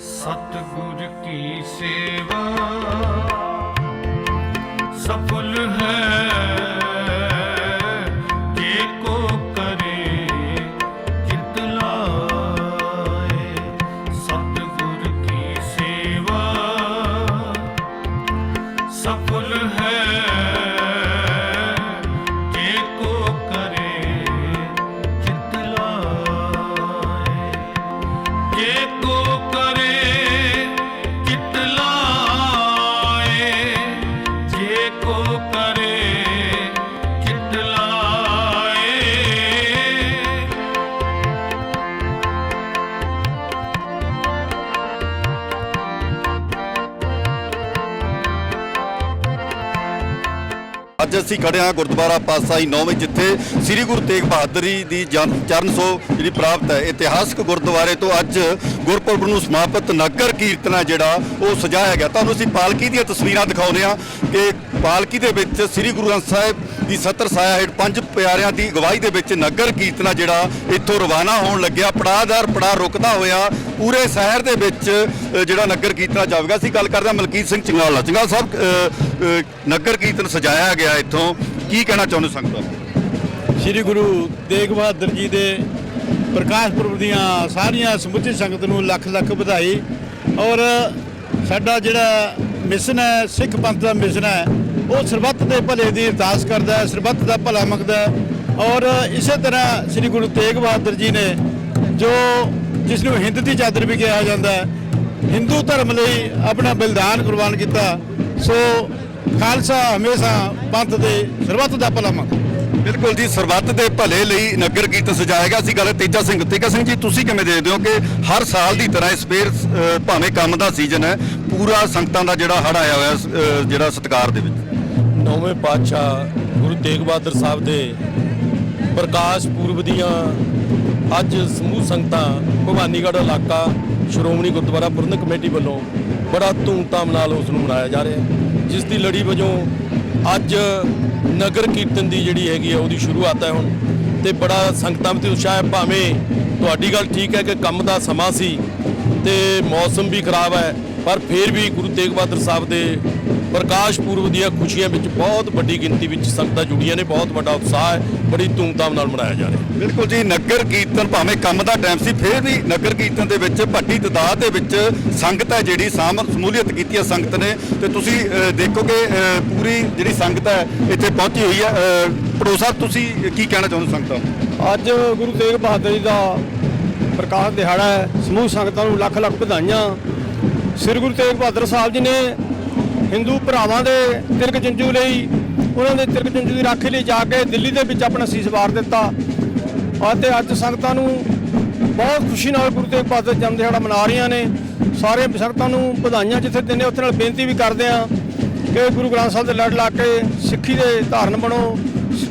सतगुर की सेवा सफल है ਅੱਜ ਅਸੀਂ ਖੜੇ ਹਾਂ ਗੁਰਦੁਆਰਾ ਪਾਤਸ਼ਾਹੀ ਨੌਵੇਂ, ਜਿੱਥੇ ਸ੍ਰੀ ਗੁਰੂ ਤੇਗ ਬਹਾਦਰ ਜੀ ਦੀ ਜਨ- ਚਰਨ ਸੋ ਜਿਹੜੀ ਪ੍ਰਾਪਤ ਹੈ, ਇਤਿਹਾਸਕ ਗੁਰਦੁਆਰੇ ਤੋਂ ਅੱਜ ਗੁਰਪੁਰਬ ਨੂੰ ਸਮਾਪਤ ਨਗਰ ਕੀਰਤਨ ਹੈ ਜਿਹੜਾ, ਉਹ ਸਜਾਇਆ ਗਿਆ। ਤੁਹਾਨੂੰ ਅਸੀਂ ਪਾਲਕੀ ਦੀਆਂ ਤਸਵੀਰਾਂ ਦਿਖਾਉਂਦੇ ਹਾਂ ਕਿ ਪਾਲਕੀ ਦੇ ਵਿੱਚ ਸ੍ਰੀ ਗੁਰੂ ਗ੍ਰੰਥ ਸਾਹਿਬ ਦੀ ਸਤਰ ਛਾਇਆ ਹੇਠ ਪੰਜ ਪਿਆਰਿਆਂ ਦੀ ਅਗਵਾਈ ਦੇ ਵਿੱਚ ਨਗਰ ਕੀਰਤਨ ਜਿਹੜਾ, ਇੱਥੋਂ ਰਵਾਨਾ ਹੋਣ ਲੱਗਿਆ। ਪੜਾਅਦਾਰ ਪੜਾਅ ਰੁਕਦਾ ਹੋਇਆ ਪੂਰੇ ਸ਼ਹਿਰ ਦੇ ਵਿੱਚ ਜਿਹੜਾ ਨਗਰ ਕੀਰਤਨ ਜਾਵੇਗਾ। ਅਸੀਂ ਗੱਲ ਕਰਦੇ ਹਾਂ ਮਲਕੀਤ ਸਿੰਘ ਚੰਗਾਲਾ ਚੰਗਾਲ ਸਾਹਿਬ ਨਗਰ ਕੀਰਤਨ ਸਜਾਇਆ ਗਿਆ ਇੱਥੋਂ। ਕੀ ਕਹਿਣਾ ਚਾਹੁੰਦੇ ਸੰਗਤਾਂ ਨੂੰ ਸ੍ਰੀ ਗੁਰੂ ਤੇਗ ਬਹਾਦਰ ਜੀ ਦੇ ਪ੍ਰਕਾਸ਼ ਪੁਰਬ ਦੀਆਂ ਸਾਰੀਆਂ ਸਮੁੱਚੀ ਸੰਗਤ ਨੂੰ ਲੱਖ ਲੱਖ ਵਧਾਈ। ਔਰ ਸਾਡਾ ਜਿਹੜਾ ਮਿਸ਼ਨ ਹੈ, ਸਿੱਖ ਪੰਥ ਦਾ ਮਿਸ਼ਨ ਹੈ, ਉਹ ਸਰਬੱਤ ਦੇ ਭਲੇ ਦੀ ਅਰਦਾਸ ਕਰਦਾ ਹੈ, ਸਰਬੱਤ ਦਾ ਭਲਾ ਮੰਗਦਾ ਹੈ। ਔਰ ਇਸੇ ਤਰ੍ਹਾਂ ਸ੍ਰੀ ਗੁਰੂ ਤੇਗ ਬਹਾਦਰ ਜੀ ਨੇ ਜੋ ਜਿਸ ਨੂੰ ਹਿੰਦ ਦੀ ਚਾਦਰ ਵੀ ਕਿਹਾ ਜਾਂਦਾ ਹੈ। ਹਿੰਦੂ ਧਰਮ ਲਈ ਆਪਣਾ ਬਲਿਦਾਨ ਕੁਰਬਾਨ ਕੀਤਾ। ਸੋ ਖਾਲਸਾ ਹਮੇਸ਼ਾ ਪੰਥ ਦੇ ਸਰਬੱਤ ਦਾ ਭਲਾ ਮੰਗਦਾ ਬਿਲਕੁਲ ਜੀ ਸਰਬੱਤ ਦੇ ਭਲੇ ਲਈ ਨਗਰ ਕੀਰਤਨ ਸਜਾਇਆ ਗਿਆ ਅਸੀਂ ਗੱਲ ਤੇਜਾ ਸਿੰਘ ਤੇਜਾ ਸਿੰਘ ਜੀ ਤੁਸੀਂ ਕਿਵੇਂ ਦੇਖਦੇ ਹੋ ਕਿ ਹਰ ਸਾਲ ਦੀ ਤਰ੍ਹਾਂ ਇਸ ਫੇਰ ਅ, ਭਾਵੇਂ ਕੰਮ ਦਾ ਸੀਜ਼ਨ ਹੈ ਪੂਰਾ ਸੰਗਤਾਂ ਦਾ ਜਿਹੜਾ ਹੜ ਆਇਆ ਹੋਇਆ ਜਿਹੜਾ ਸਤਕਾਰ ਦੇ ਵਿੱਚ? ਨੌਵੇਂ ਪਾਤਸ਼ਾਹ ਗੁਰੂ ਤੇਗ ਬਹਾਦਰ ਸਾਹਿਬ ਦੇ ਪ੍ਰਕਾਸ਼ ਪੁਰਬ ਦੀਆਂ ਅੱਜ ਸਮੂਹ ਸੰਗਤਾਂ ਭਵਾਨੀਗੜ੍ਹ ਇਲਾਕਾ ਸ਼੍ਰੋਮਣੀ ਗੁਰਦੁਆਰਾ ਪ੍ਰਬੰਧਕ ਕਮੇਟੀ ਵੱਲੋਂ ਬੜਾ ਧੂਮਧਾਮ ਨਾਲ ਉਸ ਨੂੰ ਮਨਾਇਆ ਜਾ ਰਿਹਾ ਹੈ। ਜਿਸ ਦੀ ਲੜੀ ਵਜੋਂ ਅੱਜ ਨਗਰ ਕੀਰਤਨ ਦੀ ਜਿਹੜੀ ਹੈਗੀ ਹੈ, ਉਹਦੀ ਸ਼ੁਰੂਆਤ ਹੈ ਹੁਣ। ਤੇ ਬੜਾ ਸੰਗਤਾਂ ਵਿੱਚ ਉਤਸ਼ਾਹ ਹੈ, ਭਾਵੇਂ ਤੁਹਾਡੀ ਗੱਲ ਠੀਕ ਹੈ ਕਿ ਕੰਮ ਦਾ ਸਮਾਂ ਸੀ ਤੇ ਮੌਸਮ ਵੀ ਖਰਾਬ ਹੈ, ਪਰ ਫਿਰ ਵੀ ਗੁਰੂ ਤੇਗ ਬਹਾਦਰ ਸਾਹਿਬ ਦੇ ਪ੍ਰਕਾਸ਼ ਪੁਰਬ ਦੀਆਂ ਖੁਸ਼ੀਆਂ ਵਿੱਚ ਬਹੁਤ ਵੱਡੀ ਗਿਣਤੀ ਵਿੱਚ ਸੰਗਤਾਂ ਜੁੜੀਆਂ ਨੇ ਬਹੁਤ ਵੱਡਾ ਉਤਸ਼ਾਹ ਹੈ ਬੜੀ ਧੂਮਧਾਮ ਨਾਲ ਮਨਾਇਆ ਜਾ ਰਿਹਾ ਹੈ। ਬਿਲਕੁਲ ਜੀ ਨਗਰ ਕੀਰਤਨ ਭਾਵੇਂ ਕੰਮ ਦਾ ਟਾਈਮ ਸੀ ਫੇਰ ਵੀ ਨਗਰ ਕੀਰਤਨ ਦੇ ਵਿੱਚ ਵੱਡੀ ਤਦਾਦ ਦੇ ਵਿੱਚ ਸੰਗਤ ਹੈ ਜਿਹੜੀ ਸ਼ਾਮਲ ਸਮੂਲੀਅਤ ਕੀਤੀ ਹੈ ਸੰਗਤ ਨੇ। ਤੇ ਤੁਸੀਂ ਦੇਖੋਗੇ ਪੂਰੀ ਜਿਹੜੀ ਸੰਗਤ ਹੈ ਇੱਥੇ ਪਹੁੰਚੀ ਹੋਈ ਹੈ। ਪੜੋ ਸਾਹਿਬ ਤੁਸੀਂ ਕੀ ਕਹਿਣਾ ਚਾਹੁੰਦੇ ਹੋ ਸੰਗਤਾਂ ਨੂੰ? ਅੱਜ ਗੁਰੂ ਤੇਗ ਬਹਾਦਰ ਜੀ ਦਾ ਪ੍ਰਕਾਸ਼ ਦਿਹਾੜਾ ਹੈ। ਸਮੂਹ ਸੰਗਤਾਂ ਨੂੰ ਲੱਖ ਲੱਖ ਵਧਾਈਆਂ। ਸ੍ਰੀ ਗੁਰੂ ਤੇਗ ਬਹਾਦਰ ਸਾਹਿਬ ਜੀ ਨੇ ਹਿੰਦੂ ਭਰਾਵਾਂ ਦੇ ਤਿਰਕ ਜੰਜੂ ਲਈ, ਉਹਨਾਂ ਦੇ ਤਿਰਕ ਜੰਜੂ ਦੀ ਰਾਖੀ ਲਈ ਜਾ ਕੇ ਦਿੱਲੀ ਦੇ ਵਿੱਚ ਆਪਣਾ ਸੀਸ ਵਾਰ ਦਿੱਤਾ। ਅਤੇ ਅੱਜ ਸੰਗਤਾਂ ਨੂੰ ਬਹੁਤ ਖੁਸ਼ੀ ਨਾਲ ਗੁਰੂ ਤੇਗ ਬਹਾਦਰ ਜਨਮ ਦਿਹਾੜਾ ਮਨਾ ਰਹੀਆਂ ਨੇ। ਸਾਰੇ ਸੰਗਤਾਂ ਨੂੰ ਵਧਾਈਆਂ ਜਿੱਥੇ ਦਿੰਦੇ ਉੱਥੇ ਨਾਲ ਬੇਨਤੀ ਵੀ ਕਰਦੇ ਆ ਕਿ ਗੁਰੂ ਗ੍ਰੰਥ ਸਾਹਿਬ ਦੇ ਲੜ ਲਾ ਕੇ ਸਿੱਖੀ ਦੇ ਧਾਰਨ ਬਣੋ,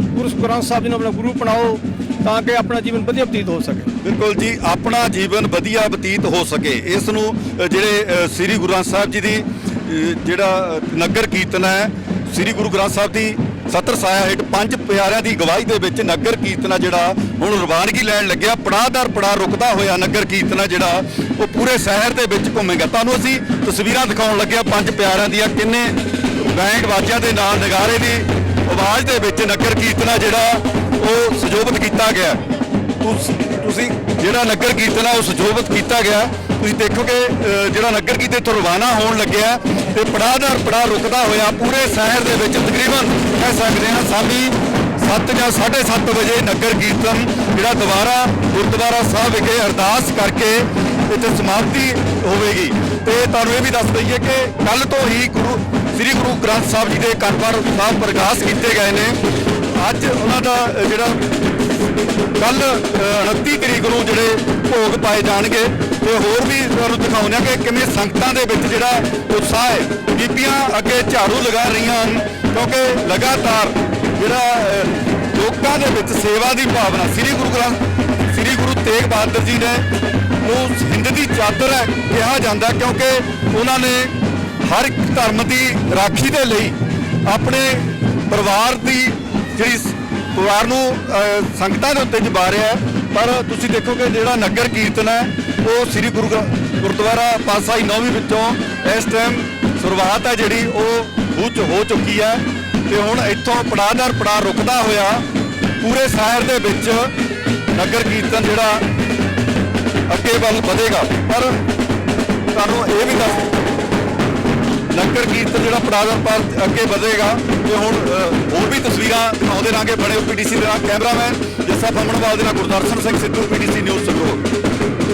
ਗੁਰੂ ਗ੍ਰੰਥ ਸਾਹਿਬ ਜੀ ਨੂੰ ਆਪਣਾ ਗੁਰੂ ਬਣਾਓ ਤਾਂ ਕਿ ਆਪਣਾ ਜੀਵਨ ਵਧੀਆ ਬਤੀਤ ਹੋ ਸਕੇ। ਬਿਲਕੁਲ ਜੀ, ਆਪਣਾ ਜੀਵਨ ਵਧੀਆ ਬਤੀਤ ਹੋ ਸਕੇ। ਇਸ ਨੂੰ ਜਿਹੜੇ ਸ੍ਰੀ ਗੁਰੂ ਗ੍ਰੰਥ ਸਾਹਿਬ ਜੀ ਦੀ ਜਿਹੜਾ ਨਗਰ ਕੀਰਤਨ ਹੈ, ਸ੍ਰੀ ਗੁਰੂ ਗ੍ਰੰਥ ਸਾਹਿਬ ਦੀ ਸਤਰ ਸਾਇਆ ਹੇਠ ਪੰਜ ਪਿਆਰਿਆਂ ਦੀ ਗਵਾਹੀ ਦੇ ਵਿੱਚ ਨਗਰ ਕੀਰਤਨ ਆ ਜਿਹੜਾ, ਹੁਣ ਰਵਾਨਗੀ ਲੈਣ ਲੱਗਿਆ। ਪੜਾਅਦਾਰ ਪੜਾਅ ਰੁਕਦਾ ਹੋਇਆ ਨਗਰ ਕੀਰਤਨ ਆ ਜਿਹੜਾ, ਉਹ ਪੂਰੇ ਸ਼ਹਿਰ ਦੇ ਵਿੱਚ ਘੁੰਮੇਗਾ। ਤੁਹਾਨੂੰ ਅਸੀਂ ਤਸਵੀਰਾਂ ਦਿਖਾਉਣ ਲੱਗਿਆ ਪੰਜ ਪਿਆਰਿਆਂ ਦੀਆਂ, ਕਿੰਨੇ ਬੈਂਡ ਵਾਜਿਆਂ ਦੇ ਨਾਲ ਨਗਾਰੇ ਦੀ ਆਵਾਜ਼ ਦੇ ਵਿੱਚ ਨਗਰ ਕੀਰਤਨ ਆ ਜਿਹੜਾ, ਉਹ ਸਜੋਬਤ ਕੀਤਾ ਗਿਆ। ਤੁਸ- ਤੁਸੀਂ ਜਿਹੜਾ ਨਗਰ ਕੀਰਤਨ ਆ, ਉਹ ਸਜੋਬਤ ਕੀਤਾ ਗਿਆ। ਤੁਸੀਂ ਦੇਖੋਗੇ ਅ, ਜਿਹੜਾ ਨਗਰ ਕੀਰਤਨ ਤੋਂ ਰਵਾਨਾ ਹੋਣ ਲੱਗਿਆ ਤੇ ਪੜਾਅਦਾਰ ਪੜਾਅ ਰੁਕਦਾ ਹੋਇਆ ਪੂਰੇ ਸ਼ਹਿਰ ਦੇ ਵਿੱਚ। ਤਕਰੀਬਨ ਕਹਿ ਸਕਦੇ ਹਾਂ ਸਾਡੀ 7 ਜਾਂ 7:30 ਵਜੇ ਨਗਰ ਕੀਰਤਨ ਜਿਹੜਾ ਦੁਬਾਰਾ ਗੁਰਦੁਆਰਾ ਸਾਹਿਬ ਵਿਖੇ ਅਰਦਾਸ ਕਰਕੇ ਇੱਥੇ ਸਮਾਪਤੀ ਹੋਵੇਗੀ। ਤੇ ਤੁਹਾਨੂੰ ਇਹ ਵੀ ਦੱਸ ਦਈਏ ਕਿ ਕੱਲ ਤੋਂ ਹੀ ਗੁਰੂ ਸ੍ਰੀ ਗੁਰੂ ਗ੍ਰੰਥ ਸਾਹਿਬ ਜੀ ਦੇ ਕਰਪਰ ਸਾਹਿਬ ਪ੍ਰਕਾਸ਼ ਕੀਤੇ ਗਏ ਨੇ। ਅੱਜ ਉਹਨਾਂ ਦਾ ਜਿਹੜਾ ਕੱਲ 29 ਤਰੀਕ ਨੂੰ ਜਿਹੜੇ ਭੋਗ ਪਾਏ ਜਾਣਗੇ। ਤੇ ਹੋਰ ਵੀ ਤੁਹਾਨੂੰ ਦਿਖਾਉਂਦੇ ਆ ਕਿ ਕਿਵੇਂ ਸੰਗਤਾਂ ਦੇ ਵਿੱਚ ਜਿਹੜਾ ਉਤਸ਼ਾਹ ਹੈ ਬੀਬੀਆਂ ਅੱਗੇ ਝਾੜੂ ਲਗਾ ਰਹੀਆਂ ਹਨ ਕਿਉਂਕਿ ਲਗਾਤਾਰ ਜਿਹੜਾ ਲੋਕਾਂ ਦੇ ਵਿੱਚ ਸੇਵਾ ਦੀ ਭਾਵਨਾ ਸ੍ਰੀ ਗੁਰੂ ਗ੍ਰੰਥ ਸ੍ਰੀ ਗੁਰੂ ਤੇਗ ਬਹਾਦਰ ਜੀ ਨੇ ਉਹ ਹਿੰਦ ਦੀ ਚਾਦਰ ਹੈ ਕਿਹਾ ਜਾਂਦਾ ਕਿਉਂਕਿ ਉਹਨਾਂ ਨੇ ਹਰ ਇੱਕ ਧਰਮ ਦੀ ਰਾਖੀ ਦੇ ਲਈ ਆਪਣੇ ਪਰਿਵਾਰ ਦੀ ਜਿਹੜੀ ਪਰਿਵਾਰ ਨੂੰ ਅਹ, ਸੰਗਤਾਂ ਦੇ ਉੱਤੇ ਜਬਾ ਰਿਹਾ ਹੈ। ਪਰ ਤੁਸੀਂ ਦੇਖੋਗੇ ਜਿਹੜਾ ਨਗਰ ਕੀਰਤਨ ਹੈ, ਉਹ ਸ੍ਰੀ ਗੁਰੂ ਗ੍ਰੰਥ ਗੁਰਦੁਆਰਾ ਪਾਸਾਈ ਨੌਵੀਂ ਵਿੱਚੋਂ ਇਸ ਟਾਈਮ ਸ਼ੁਰੂਆਤ ਹੈ ਜਿਹੜੀ, ਉਹ ਹੋ ਹੋ ਚੁੱਕੀ ਹੈ ਤੇ ਹੁਣ ਇੱਥੋਂ ਪੜਾਅ ਦਰ ਪੜਾਅ ਰੁਕਦਾ ਹੋਇਆ ਪੂਰੇ ਸ਼ਹਿਰ ਦੇ ਵਿੱਚ ਨਗਰ ਕੀਰਤਨ ਜਿਹੜਾ ਅੱਗੇ ਵੱਲ ਵਧੇਗਾ। ਪਰ ਤੁਹਾਨੂੰ ਇਹ ਵੀ ਦੱਸ ਨਗਰ ਕੀਰਤਨ ਜਿਹੜਾ ਪੜਾਅ ਪਰ ਅੱਗੇ ਵਧੇਗਾ ਤੇ ਹੁਣ ਹੋਰ ਵੀ ਤਸਵੀਰਾਂ ਦਿਖਾਉਂਦੇ ਰਾਂਗੇ ਬਣੇ ਪੀਡੀਸੀ ਦੇ ਨਾਲ ਕੈਮਰਾਮੈਨ ਜੱਸਾ ਫੰਮਣਵਾਲ ਦੇ ਨਾਲ ਗੁਰਦਰਸ਼ਨ ਸਿੰਘ ਸਿੱਧੂ ਪੀਡੀਸੀ ਨਿਊਜ਼ ਸੰਗਰੂਰ।